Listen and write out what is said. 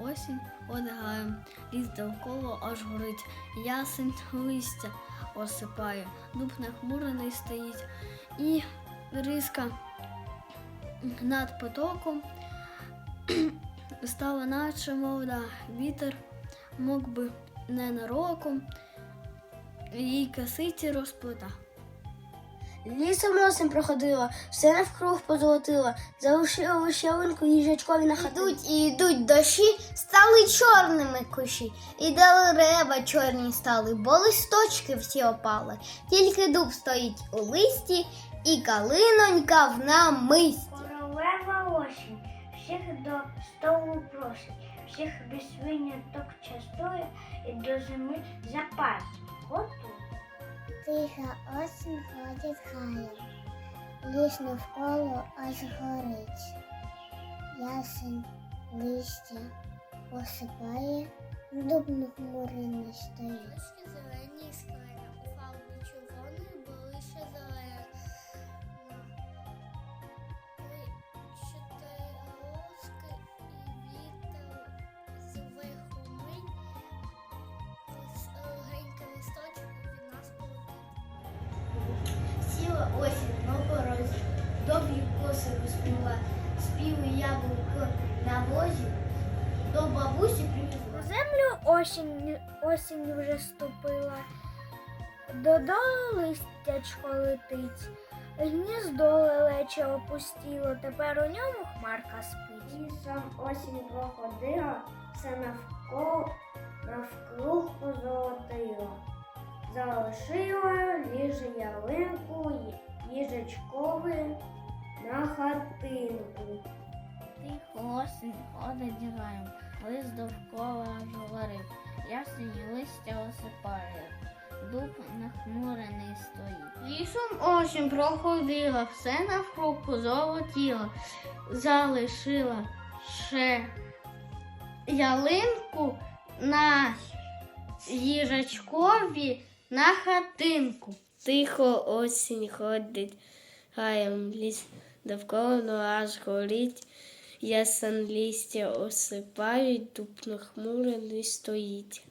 Осінь одягає, ліс довкола аж горить, ясень листя осипає, дуб нахмурений стоїть, і риска над потоком стала наче мовда, вітер мог би ненароком їй косиці розплита. Лісом осень проходила, все навкруг позолотила, залишила лише ялинку їжачкові на хату. І йдуть дощі, стали чорними кущі, і дерева чорні стали, бо листочки всі опали. Тільки дуб стоїть у листі, і калинонька в намисті. Королева осінь всіх до столу просить, всіх без виняток частує і до зими запас готує. Тиха осінь ходить хаєм, ліс навколо аж горить. Ясень листя осипає, дуб нахмурений стоїть. Лише зелені осінь на порозі, довгі коси розпіла, спіли яблуко на возі, до бабусі На привезла. землю осінь, осінь вже ступила, додолу листячко летить, гніздо лелече опустіло, тепер у ньому хмарка спить. Лісом осінь проходила, все навколо навкруг позолотила. Залишила ліже ялинку їжачкові на хатинку. Тихо осінь ходить лист довкола горить, ясень листя осипає, дуб нахмурений стоїть. Лісом осінь проходила, все навкруг позолотіла, залишила ще ялинку на їжачкові на хатинку. Тихо осінь ходить, гаєм ліс довкола аж горить. Ясен листя осипають, дуб нахмурений стоїть.